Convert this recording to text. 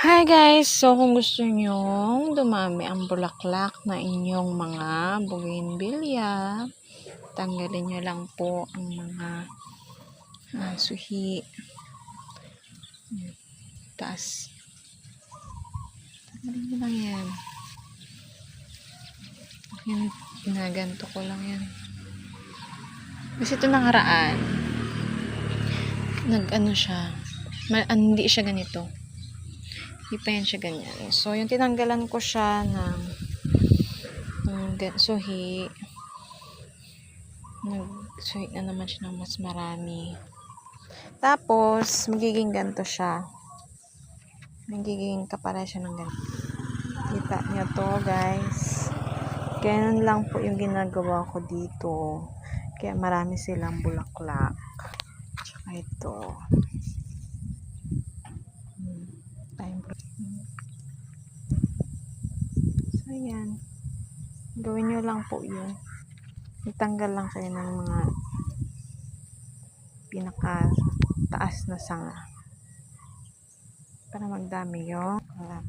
Hi guys! So kung gusto nyo dumami ang bulaklak na inyong mga bougainvillea, tanggalin nyo lang po ang mga ah, suhi. Taas. Tanggalin nyo lang yan. Yan, ginaganto ko lang yan. Kasi ito nakaraan, nag-ano siya, ma- ah, hindi siya ganito. Hindi pa yan siya ganyan. So, yung tinanggalan ko siya ng, ng gan- suhi. Nag-suhi na naman siya ng mas marami. Tapos, magiging ganito siya. Magiging kapara siya ng ganito. Kita niyo to, guys. Ganyan lang po yung ginagawa ko dito. Kaya marami silang bulaklak. Tsaka ito. Hmm. Time So, ayan. Gawin nyo lang po yun. Itanggal lang kayo ng mga pinaka taas na sanga. Para magdami yung kalap.